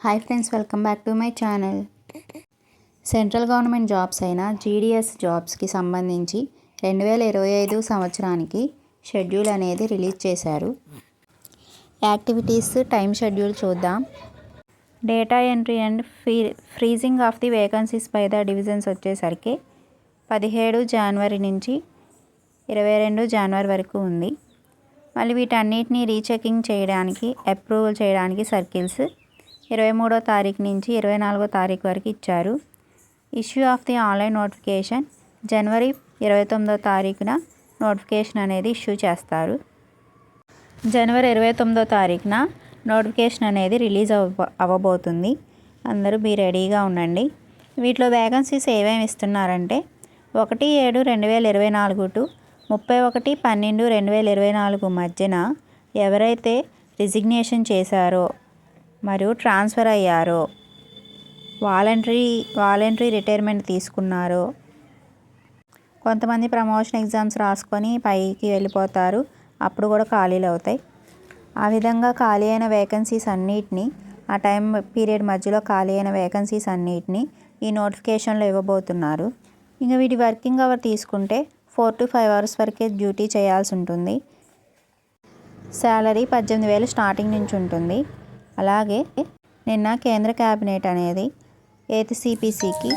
Hi friends welcome back to my channel. Central government jobs అయిన GDS జాబ్స్కి సంబంధించి రెండు వేల ఇరవై ఐదు సంవత్సరానికి షెడ్యూల్ అనేది రిలీజ్ చేశారు. యాక్టివిటీస్ టైం షెడ్యూల్ చూద్దాం. Data entry and free freezing of the vacancies by the divisions వచ్చేసరికి పదిహేడు జనవరి నుంచి ఇరవై రెండు జనవరి వరకు ఉంది. మళ్ళీ వీటన్నిటిని రీచెకింగ్ చేయడానికి అప్రూవల్ చేయడానికి సర్కిల్స్ ఇరవై మూడో తారీఖు నుంచి ఇరవై నాలుగో తారీఖు వరకు ఇచ్చారు. Issue of the online notification జనవరి ఇరవై తొమ్మిదో తారీఖున నోటిఫికేషన్ అనేది ఇష్యూ చేస్తారు. జనవరి ఇరవై తొమ్మిదో తారీఖున నోటిఫికేషన్ అనేది రిలీజ్ అవ అవ్వబోతుంది అందరూ మీ రెడీగా ఉండండి. వీటిలో వేకెన్సీస్ ఏమేమి ఇస్తున్నారంటే ఒకటి ఏడు రెండు వేల ఇరవై నాలుగు టు ముప్పై ఒకటి పన్నెండు రెండు వేల ఇరవై నాలుగు మధ్యన ఎవరైతే రిజిగ్నేషన్ చేశారో మరియు ట్రాన్స్ఫర్ అయ్యారో. వాలంటరీ వాలంటరీ రిటైర్మెంట్ తీసుకున్నారో. కొంతమంది ప్రమోషన్ ఎగ్జామ్స్ రాసుకొని పైకి వెళ్ళిపోతారు. అప్పుడు కూడా ఖాళీలు అవుతాయి. ఆ విధంగా ఖాళీ అయిన వేకెన్సీస్ అన్నిటినీ ఆ టైం పీరియడ్ మధ్యలో ఖాళీ అయిన వేకెన్సీస్ అన్నిటినీ ఈ నోటిఫికేషన్లో ఇవ్వబోతున్నారు. ఇంకా వీటి వర్కింగ్ అవర్ తీసుకుంటే ఫోర్ టు ఫైవ్ అవర్స్ వరకే డ్యూటీ చేయాల్సి ఉంటుంది. శాలరీ పద్దెనిమిది వేలు స్టార్టింగ్ నుంచి ఉంటుంది. అలాగే నిన్న కేంద్ర క్యాబినెట్ అనేది ఏతిసిపిసికి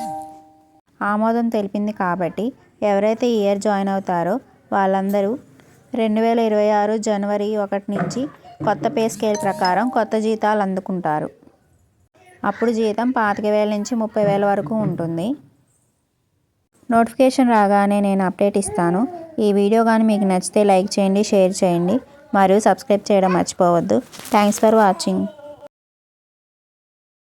ఆమోదం తెలిపింది కాబట్టి ఎవరైతే ఇయర్ జాయిన్ అవుతారో వాళ్ళందరూ రెండు వేల ఇరవై ఆరు జనవరి ఒకటి నుంచి కొత్త పే స్కేల్ ప్రకారం కొత్త జీతాలు అందుకుంటారు. అప్పుడు జీతం పాతిక వేల నుంచి ముప్పై వేల వరకు ఉంటుంది. నోటిఫికేషన్ రాగానే నేను అప్డేట్ ఇస్తాను. ఈ వీడియో కానీ మీకు నచ్చితే లైక్ చేయండి షేర్ చేయండి. మరియు సబ్స్క్రైబ్ చేయడం మర్చిపోవద్దు. Thanks for watching.